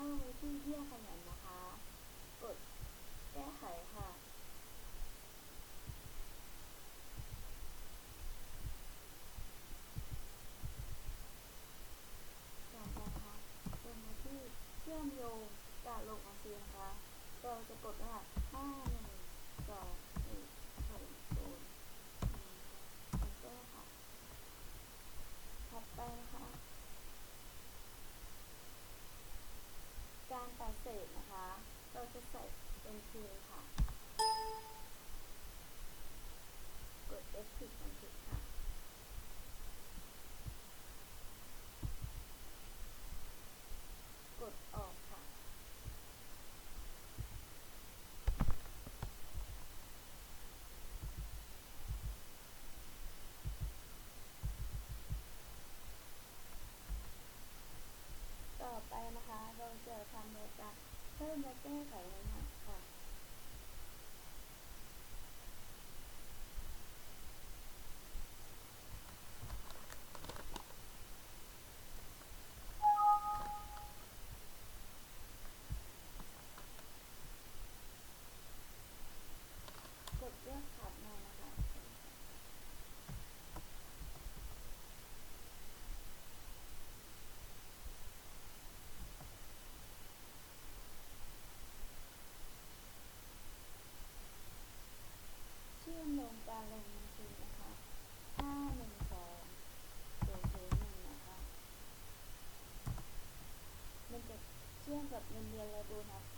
ถ้ามีที่เยี่ยขยันนะคะ กดแก้ไขค่ะ จากนั้นะคะลงมาที่เชื่อมโยงการลงบัญชีนะคะเราจะกดรหัสห้าหนึ่งสองหนึ่งหกศูนย์หนึ่งเอนเตอร์ค่ะ ถัดไปนะคะ ษตรนะคะ เราจะใส่เป็นทีค่ะ กด Exit บันทึกค่ะ กดออกค่ะ ต่อไป นะคะ เราจะทำรายการเพิ่มและแก้ไขรหัสค่ะ กดเลือกถัดมานะคะ เชื่อมลงการลงบัญชีนะคะห้าหนึ่งสองศูนย์ศูนย์หนึ่งนะคะ มันจะ เทียบกับเงินเดือนและโบนัส